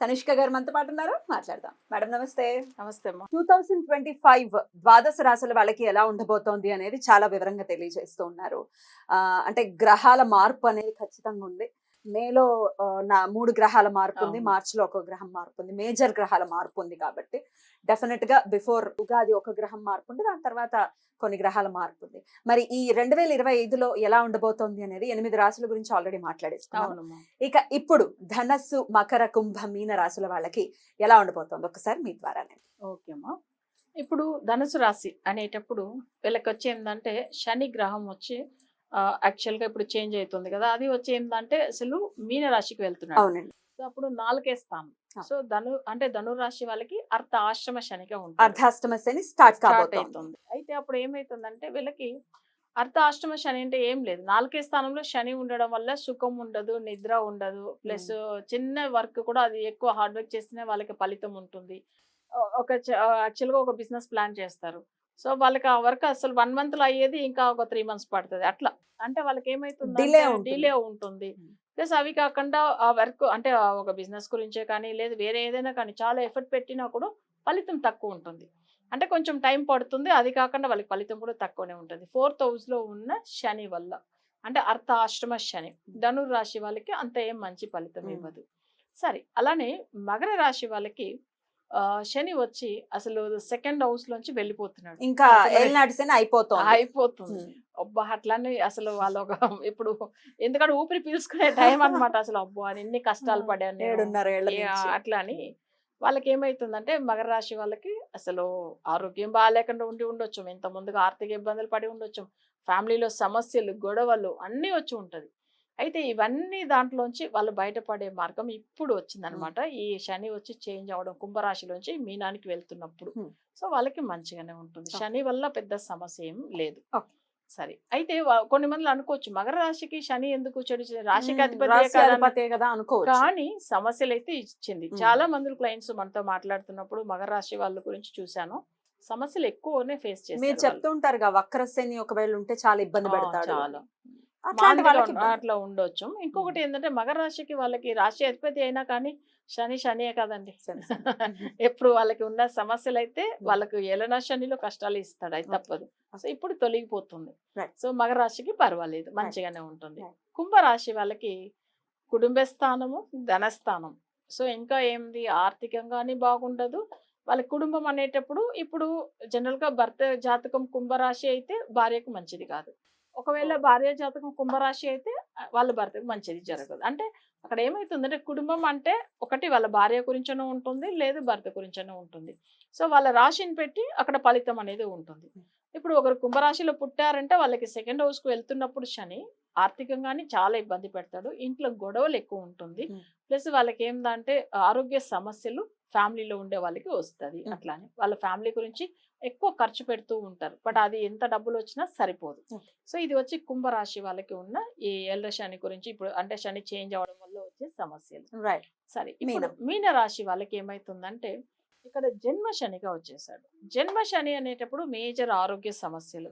తనిష్క గారు మనతో పాటు ఉన్నారు. మాట్లాడదాం. మేడం నమస్తే. నమస్తే టూ థౌజండ్ ట్వంటీ ఫైవ్ ద్వాదశ రాశుల వాళ్ళకి ఎలా ఉండబోతోంది అనేది చాలా వివరంగా తెలియజేస్తూ ఉన్నారు. ఆ, అంటే గ్రహాల మార్పు అనేది ఖచ్చితంగా ఉంది. మేలో నా మూడు గ్రహాల మార్పు ఉంది అవును. మార్చ్లో ఒక గ్రహం మార్పు ఉంది మేజర్ గ్రహాల మార్పు ఉంది కాబట్టి డెఫినెట్గా బిఫోర్ ఉగాది ఒక గ్రహం మార్పు ఉంది దాని తర్వాత కొన్ని గ్రహాల మార్పు ఉంది మరి ఈ రెండు వేల ఇరవై ఐదులో ఎలా ఉండబోతోంది అనేది ఎనిమిది రాశుల గురించి ఆల్రెడీ మాట్లాడేసుకున్నాం. అవునమ్మా. ఇక ఇప్పుడు ధనస్సు మకర కుంభ మీన రాశుల వాళ్ళకి ఎలా ఉండబోతోంది? ఒకసారి మీ ద్వారానే. ఓకే అమ్మా. ఇప్పుడు ధనుసు రాశి అనేటప్పుడు వీళ్ళకి వచ్చి ఏంటంటే శని గ్రహం వచ్చి యాక్చువల్గా ఇప్పుడు చేంజ్ అవుతుంది కదా అది వచ్చి ఏంటంటే అసలు మీన రాశికి వెళ్తున్నాడు. అవునండి. సో అప్పుడు నాలుగే స్థానం. సో ధను అంటే రాశి వాళ్ళకి అర్ధ ఆశ్రమ శనిగా ఉంటుంది. అర్ధాష్టమ శని స్టార్ట్ అవుతుంది. అయితే అప్పుడు ఏమైతుందంటే వీళ్ళకి అర్ధ అష్టమ శని అంటే ఏం లేదు. నాలుగే స్థానంలో శని ఉండడం వల్ల సుఖం ఉండదు నిద్ర ఉండదు. ప్లస్ చిన్న వర్క్ కూడా అది ఎక్కువ హార్డ్ వర్క్ చేస్తేనే వాళ్ళకి ఫలితం ఉంటుంది. ఒక యాక్చువల్గా ఒక బిజినెస్ ప్లాన్ చేస్తారు. సో వాళ్ళకి ఆ వర్క్ అసలు వన్ మంత్లో అయ్యేది ఇంకా ఒక త్రీ మంత్స్ పడుతుంది. అట్లా. అంటే వాళ్ళకి ఏమైతుంది. డిలే ఉంటుంది. ప్లస్ అవి కాకుండా ఆ వర్క్ అంటే ఒక బిజినెస్ గురించే కానీ లేదు వేరే ఏదైనా కానీ చాలా ఎఫర్ట్ పెట్టినా కూడా ఫలితం తక్కువ ఉంటుంది. అంటే కొంచెం టైం పడుతుంది. అది కాకుండా వాళ్ళకి ఫలితం కూడా తక్కువనే ఉంటుంది. ఫోర్త్ హౌస్లో ఉన్న శని వల్ల. అంటే అర్థ ఆశ్రమ శని. ధనుర్ రాశి వాళ్ళకి అంత ఏం మంచి ఫలితం. ఇవ్వదు. సరే అలానే మకర రాశి వాళ్ళకి శని వచ్చి అసలు సెకండ్ హౌస్ లోంచి వెళ్ళిపోతున్నాడు. ఇంకా అయిపోతోంది. అయిపోతుంది. అబ్బా అట్లానే అసలు వాళ్ళు ఒక ఇప్పుడు ఎందుకంటే ఊపిరి పీల్చుకునే టైం అన్నమాట అసలు. అబ్బా అని ఎన్ని కష్టాలు పడాను. అట్లా అని వాళ్ళకి ఏమైతుందంటే మకర రాశి వాళ్ళకి అసలు ఆరోగ్యం బాగాలేకుండా ఉండి ఉండొచ్చు. ఇంత ముందుగా ఆర్థిక ఇబ్బందులు పడి ఉండొచ్చు. ఫ్యామిలీలో సమస్యలు గొడవలు అన్నీ వచ్చి ఉంటది. అయితే ఇవన్నీ దాంట్లోంచి వాళ్ళు బయటపడే మార్గం ఇప్పుడు వచ్చిందనమాట. ఈ శని వచ్చి చేంజ్ అవడం కుంభరాశిలోంచి మీనానికి వెళ్తున్నప్పుడు. సో వాళ్ళకి మంచిగానే ఉంటుంది. శని వల్ల పెద్ద సమస్య ఏం లేదు. సరే. అయితే కొన్ని మంది అనుకోవచ్చు మకర రాశికి శని ఎందుకు చెడు రాశికి అధిపతి కదా అనుకోవచ్చు. కానీ సమస్యలు అయితే ఇచ్చింది. చాలా మంది క్లయింట్స్ మనతో మాట్లాడుతున్నప్పుడు మకర రాశి వాళ్ళ గురించి చూశాను. సమస్యలు ఎక్కువనే ఫేస్ మీరు చేస్తారు చెప్తూ ఉంటారుగా వక్ర శని ఒకవేళ ఉంటే చాలా ఇబ్బంది ఆ, పెడతాడు చాలా. అట్లా ఉండొచ్చు. ఇంకొకటి ఏంటంటే మకర రాశికి వాళ్ళకి రాశి అధిపతి అయినా కానీ శని శనియే కదండి. ఎప్పుడు వాళ్ళకి ఉన్న సమస్యలు అయితే వాళ్ళకు ఏలనా శనిలో కష్టాలు ఇస్తాడు. అది. తప్పదు. సో ఇప్పుడు తొలగిపోతుంది. సో మకర రాశికి పర్వాలేదు. మంచిగానే ఉంటుంది. కుంభరాశి వాళ్ళకి కుటుంబ స్థానము ధనస్థానం. సో ఇంకా ఏంది? ఆర్థికంగాని బాగుండదు. వాళ్ళ కుటుంబం అనేటప్పుడు ఇప్పుడు జనరల్గా భర్త జాతకం కుంభరాశి అయితే భార్యకు మంచిది కాదు. ఒకవేళ. భార్య జాతకం కుంభరాశి అయితే వాళ్ళ భర్తకు మంచిది జరగదు. అంటే అక్కడ ఏమైతుందంటే కుటుంబం అంటే ఒకటి వాళ్ళ భార్య గురించనే ఉంటుంది లేదు భర్త గురించనే ఉంటుంది. సో వాళ్ళ రాశిని పెట్టి అక్కడ ఫలితం అనేది ఉంటుంది. ఇప్పుడు ఒకరు కుంభరాశిలో పుట్టారంటే వాళ్ళకి సెకండ్ హౌస్కు వెళ్తున్నప్పుడు శని ఆర్థికంగానే చాలా ఇబ్బంది పెడతాడు. ఇంట్లో గొడవలు ఎక్కువ ఉంటుంది. ప్లస్ వాళ్ళకి ఏందంటే ఆరోగ్య సమస్యలు ఫ్యామిలీలో ఉండే వాళ్ళకి వస్తుంది. అట్లానే. వాళ్ళ ఫ్యామిలీ గురించి ఎక్కువ ఖర్చు పెడుతూ ఉంటారు. బట్ అది ఎంత డబ్బులు వచ్చినా సరిపోదు. సో ఇది వచ్చి కుంభరాశి వాళ్ళకి ఉన్న ఈ ఎల్ల శని గురించి ఇప్పుడు అంటే శని చేంజ్ అవడం వల్ల వచ్చే సమస్యలు. రైట్. సరే ఇప్పుడు మీనం. రాశి వాళ్ళకి ఏమైతుందంటే ఇక్కడ జన్మ శనిగా వచ్చేసాడు. జన్మ శని అనేటప్పుడు మేజర్ ఆరోగ్య సమస్యలు.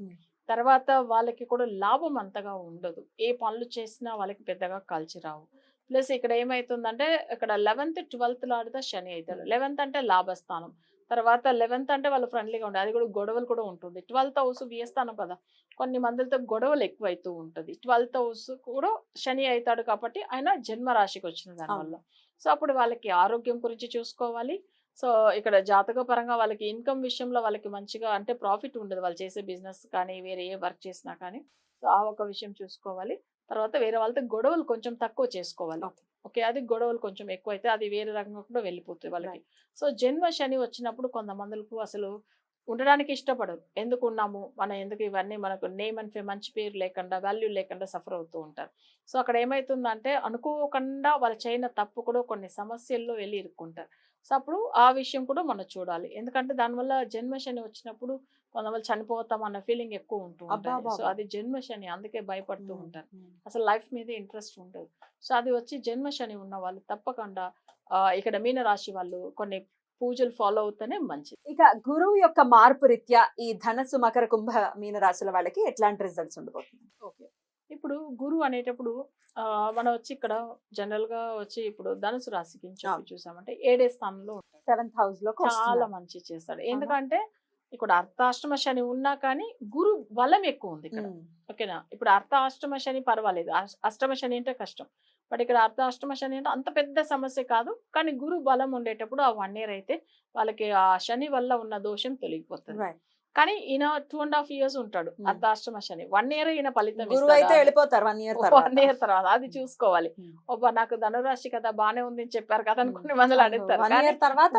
తర్వాత వాళ్ళకి కూడా లాభం అంతగా ఉండదు. ఏ పనులు చేసినా వాళ్ళకి పెద్దగా కలిసి రావు. ప్లస్ ఇక్కడ ఏమైతుందంటే ఇక్కడ లెవెన్త్ ట్వెల్త్ లాడితే శని అవుతాడు లెవెన్త్ అంటే లాభస్థానం. తర్వాత లెవెన్త్ అంటే వాళ్ళు ఫ్రెండ్లీగా ఉండాలి అది కూడా గొడవలు కూడా ఉంటుంది. ట్వెల్త్ హౌస్ వ్యయస్థానం కదా కొన్ని మందులతో గొడవలు ఎక్కువ అవుతూ ఉంటుంది. ట్వెల్త్ హౌస్ కూడా శని అవుతాడు కాబట్టి ఆయన జన్మ రాశికి వచ్చిన దానివల్ల సో అప్పుడు వాళ్ళకి ఆరోగ్యం గురించి చూసుకోవాలి. సో ఇక్కడ జాతక పరంగా వాళ్ళకి ఇన్కమ్ విషయంలో వాళ్ళకి మంచిగా అంటే ప్రాఫిట్ ఉండదు. వాళ్ళు చేసే బిజినెస్ కానీ వేరే ఏ వర్క్ చేసినా కానీ. సో ఆ ఒక విషయం చూసుకోవాలి. తర్వాత వేరే వాళ్ళతో గొడవలు కొంచెం తక్కువ చేసుకోవాలి. ఓకే. అది గొడవలు కొంచెం ఎక్కువ అయితే అది వేరే రకంగా కూడా వెళ్ళిపోతుంది వాళ్ళకి. సో జన్మ శని వచ్చినప్పుడు కొంతమందికి అసలు ఉండడానికి ఇష్టపడరు. ఎందుకు ఉన్నాము? మనం ఎందుకు ఇవన్నీ మనకు నేమ్ అండ్ ఫే మంచి పేరు లేకుండా వాల్యూ లేకుండా సఫర్ అవుతూ ఉంటారు. సో అక్కడ ఏమవుతుందంటే అనుకోకుండా వాళ్ళు చేయన తప్పు కూడా కొన్ని సమస్యల్లో వెళ్ళి ఇరుక్కుంటారు. సో అప్పుడు ఆ విషయం కూడా మనం చూడాలి. ఎందుకంటే దానివల్ల జన్మ శని వచ్చినప్పుడు కొంతమంది చనిపోతాం అన్న ఫీలింగ్ ఎక్కువ ఉంటుంది. సో. అది జన్మ శని అందుకే భయపడుతూ ఉంటారు. అసలు లైఫ్ మీద ఇంట్రెస్ట్ ఉండదు. సో అది వచ్చి జన్మ శని ఉన్న వాళ్ళు తప్పకుండా ఇక్కడ మీన రాశి వాళ్ళు కొన్ని పూజలు ఫాలో అవుతేనే మంచిది. ఇక గురువు యొక్క మార్పు రీత్యా ఈ ధనసు మకర కుంభ మీన రాశుల వాళ్ళకి ఎట్లాంటి రిజల్ట్స్ ఉండబోతుంది ఓకే. ఇప్పుడు గురువు అనేటప్పుడు మనం వచ్చి ఇక్కడ జనరల్గా వచ్చి ఇప్పుడు ధనుసు రాశికి. చూసామంటే ఏడే స్థానంలో సెవెంత్ హౌస్లో చాలా మంచి చేస్తాడు. ఎందుకంటే ఇక్కడ అర్థాష్టమ శని ఉన్నా కానీ గురు బలం ఎక్కువ ఉంది ఇక్కడ. ఓకేనా? ఇప్పుడు అర్థ అష్టమ శని పర్వాలేదు. అష్- అష్టమ శని అంటే కష్టం. బట్ ఇక్కడ అర్థ అష్టమ శని అంటే అంత పెద్ద సమస్య కాదు. కానీ గురు బలం ఉండేటప్పుడు ఆ వన్ ఇయర్ అయితే వాళ్ళకి ఆ శని వల్ల ఉన్న దోషం తొలగిపోతుంది. కానీ ఈయన టూ అండ్ హాఫ్ ఇయర్స్ ఉంటాడు Hmm. అర్ధాష్టమ శని. వన్ ఇయర్ ఈయన ఫలితం అయితే వెళ్ళిపోతారు వన్ ఇయర్ వన్ ఇయర్ తర్వాత. అది చూసుకోవాలి. Hmm. ఒబ్బా నాకు ధనురాశి కదా బానే ఉంది అని చెప్పారు కదా అని కొన్ని మందులు అడుగుతారు. తర్వాత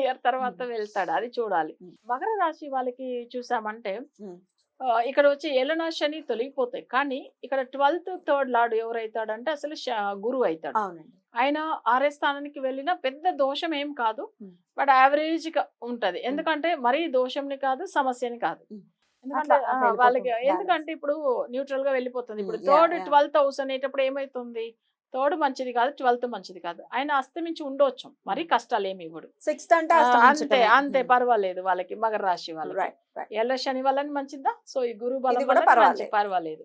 ఇయర్ తర్వాత వెళ్తాడు అది చూడాలి. Hmm. మకర రాశి వాళ్ళకి చూసామంటే Hmm. ఇక్కడ వచ్చి ఏలనా శని తొలగిపోతాయి. కానీ ఇక్కడ ట్వెల్త్ థర్డ్ లార్డ్ ఎవరైతాడంటే అసలు గురువు అవుతాడు ఆయన ఆరే స్థానానికి వెళ్ళినా పెద్ద దోషం ఏం కాదు. బట్ యావరేజ్గా ఉంటది ఎందుకంటే మరీ దోషంని కాదు సమస్యని కాదు. ఎందుకంటే వాళ్ళకి ఎందుకంటే ఇప్పుడు న్యూట్రల్గా వెళ్ళిపోతుంది. ఇప్పుడు థర్డ్. ట్వెల్త్ హౌస్ అనేటప్పుడు ఏమైతుంది? థర్డ్ మంచిది కాదు ట్వెల్త్ మంచిది కాదు. ఆయన అస్తమించి ఉండొచ్చు మరీ కష్టాలు ఏమి ఇవ్వడు. సిక్స్త్ అంటే. అంతే అంతే Hmm. పర్వాలేదు వాళ్ళకి మకర రాశి right, ఎల్ల శని వల్లని మంచిదా? సో ఈ గురు బలం కూడా పర్వాలేదు.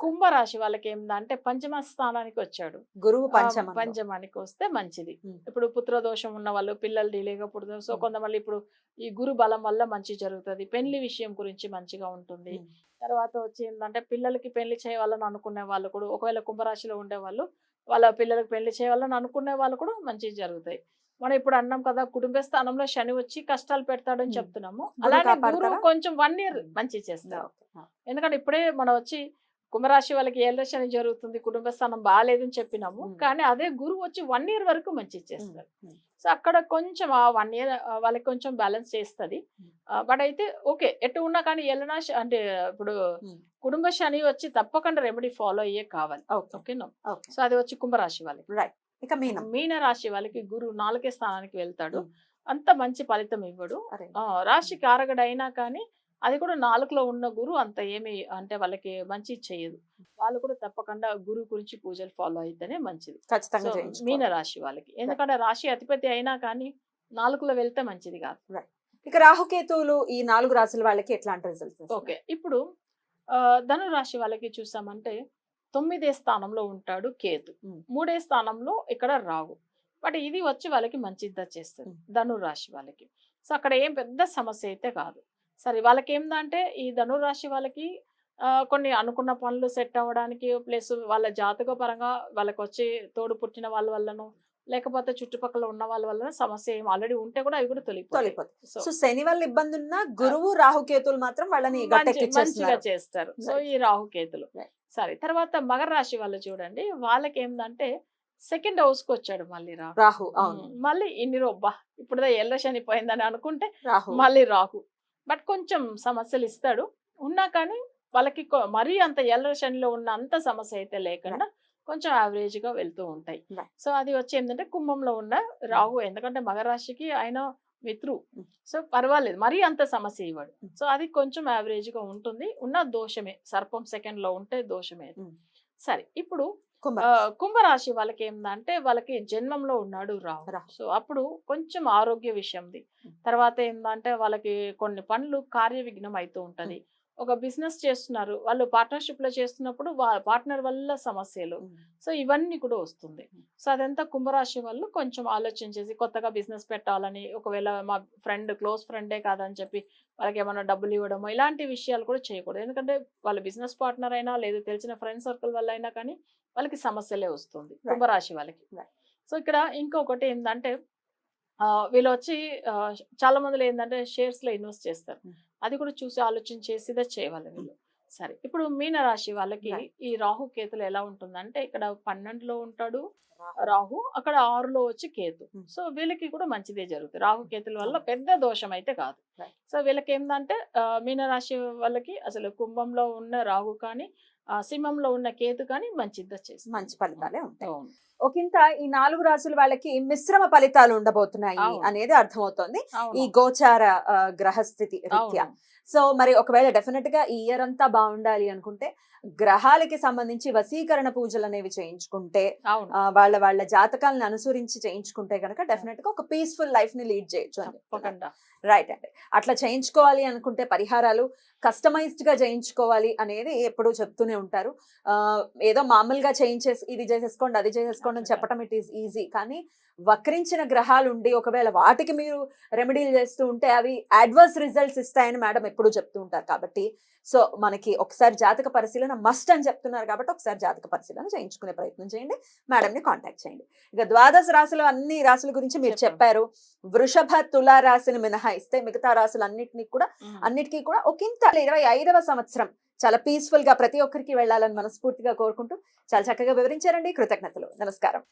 కుంభరాశి వాళ్ళకి ఏందంటే పంచమ స్థానానికి వచ్చాడు. గురువు పంచమానికి వస్తే మంచిది. Hmm. ఇప్పుడు పుత్ర దోషం ఉన్న వాళ్ళు పిల్లలు డిలేగా పుడతారు సో Hmm. కొంతమంది ఇప్పుడు ఈ గురు బలం వల్ల మంచి జరుగుతుంది. పెళ్ళి విషయం గురించి మంచిగా ఉంటుంది. తర్వాత వచ్చి ఏంటంటే పిల్లలకి పెళ్ళి చేయాలని అనుకునే వాళ్ళు కూడా ఒకవేళ కుంభరాశిలో ఉండే వాళ్ళు వాళ్ళ పిల్లలకి పెళ్ళి చేయాలని అనుకునే వాళ్ళు కూడా మంచి జరుగుతాయి మనం ఇప్పుడు అన్నాం కదా కుటుంబ స్థానంలో శని వచ్చి కష్టాలు పెడతాడని. చెప్తున్నాము కాపాడతారా? గురువు కొంచెం వన్ ఇయర్. మంచి చేస్తారు. ఎందుకంటే ఇప్పుడే మనం వచ్చి కుంభరాశి వాళ్ళకి ఏళ్ళ శని జరుగుతుంది కుటుంబ స్థానం బాగాలేదని చెప్పినాము. కానీ అదే గురువు వచ్చి వన్ ఇయర్ వరకు మంచి చేస్తారు. సో అక్కడ కొంచెం ఆ వన్ ఇయర్ వాళ్ళకి కొంచెం బ్యాలెన్స్ చేస్తుంది. బట్ అయితే ఓకే ఎటు ఉన్నా కానీ శ- అంటే ఇప్పుడు. కుటుంబ శని వచ్చి తప్పకుండా రెమెడీ ఫాలో అయ్యే కావాలి. ఓకేనా. సో అది వచ్చి కుంభరాశి వాళ్ళకి. Right. ఇక మీనం. మీన రాశి వాళ్ళకి గురువు నాలుగే స్థానానికి వెళ్తాడు. అంత మంచి ఫలితం ఇవ్వడు. రాశి కారగడ అయినా కానీ అది కూడా నాలుగులో ఉన్న గురువు అంత ఏమి అంటే వాళ్ళకి మంచి చేయదు. వాళ్ళు కూడా తప్పకుండా గురువు గురించి పూజలు ఫాలో అయితేనే మంచిది. ఖచ్చితంగా. మీన రాశి వాళ్ళకి. ఎందుకంటే రాశి అధిపతి అయినా కానీ నాలుగులో వెళ్తే మంచిది కాదు. ఇక రాహుకేతువులు ఈ నాలుగు రాశుల వాళ్ళకి ఎట్లాంటి రిజల్ట్స్ ఓకే. ఇప్పుడు ధను రాశి వాళ్ళకి చూసామంటే తొమ్మిదే స్థానంలో ఉంటాడు కేతు. మూడే స్థానంలో ఇక్కడ రాహు. బట్ ఇది వచ్చి వాళ్ళకి మంచిది చేస్తుంది. ధను రాశి వాళ్ళకి. సో అక్కడ ఏం పెద్ద సమస్య అయితే కాదు. సరే వాళ్ళకి ఏందంటే ఈ ధను రాశి వాళ్ళకి కొన్ని అనుకున్న పనులు సెట్ అవ్వడానికి ప్లస్ వాళ్ళ జాతక పరంగా వాళ్ళకి వచ్చి తోడు పుట్టిన వాళ్ళ వల్లనో లేకపోతే చుట్టుపక్కల ఉన్న వాళ్ళ వల్ల సమస్య ఏం ఆల్రెడీ ఉంటే కూడా అవి కూడా తొలిపోతుంది సో శని వల్ల ఇబ్బంది ఉన్నా గురువు రాహుకేతువులు మాత్రం వాళ్ళని మంచి- మంచిగా చేస్తారు. సో. ఈ రాహుకేతులు. సరే తర్వాత మకర రాశి వాళ్ళు చూడండి. వాళ్ళకి ఏంటంటే సెకండ్ హౌస్కి వచ్చాడు మళ్ళీ రాహు. రాహు మళ్ళీ ఇన్ని రొబ్బా ఇప్పుడు ఎల్ల శని పోయిందని అనుకుంటే మళ్ళీ రాహు. బట్ కొంచెం సమస్యలు ఇస్తాడు. ఉన్నా కానీ వాళ్ళకి మరీ అంత ఎల్ల శనిలో ఉన్న అంత సమస్య అయితే లేకుండా కొంచెం యావరేజ్గా వెళ్తూ ఉంటాయి. సో అది వచ్చి ఏంటంటే కుంభంలో ఉన్న రాహు ఎందుకంటే మకర రాశికి ఆయన మిత్రు. సో పర్వాలేదు మరీ అంత సమస్య ఇవ్వడు. సో అది కొంచెం యావరేజ్గా ఉంటుంది ఉన్న దోషమే సర్పం సెకండ్లో ఉంటే దోషమే. సరే ఇప్పుడు కుంభరాశి వాళ్ళకి ఏంటంటే వాళ్ళకి జన్మంలో ఉన్నాడు రాహు. సో అప్పుడు కొంచెం ఆరోగ్య విషయంది. తర్వాత ఏంటంటే వాళ్ళకి కొన్ని పనులు కార్య విఘ్నం అవుతూ ఉంటది ఒక బిజినెస్ చేస్తున్నారు. వాళ్ళు పార్ట్నర్షిప్లో చేస్తున్నప్పుడు పార్ట్నర్ వల్ల సమస్యలు. సో ఇవన్నీ కూడా వస్తుంది. సో అదంతా కుంభరాశి వాళ్ళు కొంచెం ఆలోచన చేసి కొత్తగా బిజినెస్ పెట్టాలని ఒకవేళ మా ఫ్రెండ్ క్లోజ్ ఫ్రెండే కాదని చెప్పి వాళ్ళకి ఏమైనా డబ్బులు ఇవ్వడము ఇలాంటి విషయాలు కూడా చేయకూడదు. ఎందుకంటే వాళ్ళ బిజినెస్ పార్ట్నర్ అయినా లేదు తెలిసిన ఫ్రెండ్ సర్కిల్ వల్ల అయినా కానీ వాళ్ళకి సమస్యలే వస్తుంది కుంభరాశి వాళ్ళకి. సో ఇక్కడ ఇంకొకటి ఏంటంటే వీళ్ళు వచ్చి చాలా మందిలో ఏంటంటే షేర్స్లో ఇన్వెస్ట్ చేస్తారు. అది కూడా చూసి ఆలోచన చేసి ఇదే చేయాలి వీళ్ళు. సరే ఇప్పుడు మీన రాశి వాళ్ళకి. ఈ రాహు కేతులు ఎలా ఉంటుందంటే ఇక్కడ పన్నెండులో ఉంటాడు రాహు. అక్కడ ఆరులో వచ్చి కేతు. సో వీళ్ళకి కూడా మంచిదే జరుగుతుంది. రాహు కేతుల వల్ల పెద్ద దోషం అయితే కాదు. సో వీళ్ళకి ఏంటంటే మీనరాశి వాళ్ళకి అసలు కుంభంలో ఉన్న రాహు కానీ సింహంలో ఉన్న కేతు కానీ మంచిది చేస్తుంది. మంచి ఫలితాలే ఉంటాయి. ఒకంత ఈ నాలుగు రాసుల వాళ్ళకి మిశ్రమ ఫలితాలు ఉండబోతున్నాయి. అనేది అర్థమవుతోంది. ఈ గోచార గ్రహస్థితి రీత్యా. సో మరి ఒకవేళ డెఫినెట్గా ఈ ఇయర్ అంతా బాగుండాలి అనుకుంటే గ్రహాలకి సంబంధించి వశీకరణ పూజలు అనేవి చేయించుకుంటే వాళ్ళ వాళ్ళ జాతకాలను అనుసరించి చేయించుకుంటే కనుక డెఫినెట్గా ఒక పీస్ఫుల్ లైఫ్ని లీడ్ చేయొచ్చు అని. రైట్ అండి. అట్లా చేయించుకోవాలి అనుకుంటే పరిహారాలు కస్టమైజ్డ్గా చేయించుకోవాలి అనేది ఎప్పుడూ చెప్తూనే ఉంటారు. ఏదో మామూలుగా చేయించేసి ఇది చేసేసుకోండి అది చేసేసుకోండి అని చెప్పడం ఇట్ ఈస్ ఈజీ. కానీ వక్రించిన గ్రహాలు ఉండి ఒకవేళ వాటికి మీరు రెమెడీలు చేస్తూ ఉంటే అవి అడ్వర్స్ రిజల్ట్స్ ఇస్తాయని మేడం ఎప్పుడూ చెప్తూ ఉంటారు. కాబట్టి సో మనకి ఒకసారి జాతక పరిశీలన మస్ట్ అని చెప్తున్నారు కాబట్టి ఒకసారి జాతక పరిశీలన చేయించుకునే ప్రయత్నం చేయండి. మేడంని కాంటాక్ట్ చేయండి. ఇక ద్వాదశ రాశులు అన్ని రాశుల గురించి మీరు చెప్పాం. చెప్పారు. వృషభ తులా రాశిని మినహాయిస్తే మిగతా రాశులు అన్నిటినీ కూడా. అన్నిటికీ కూడా ఒకంత ఇరవై ఐదవ సంవత్సరం చాలా పీస్ఫుల్గా ప్రతి ఒక్కరికి వెళ్ళాలని మనస్ఫూర్తిగా కోరుకుంటూ చాలా చక్కగా వివరించారండి. కృతజ్ఞతలు. నమస్కారం.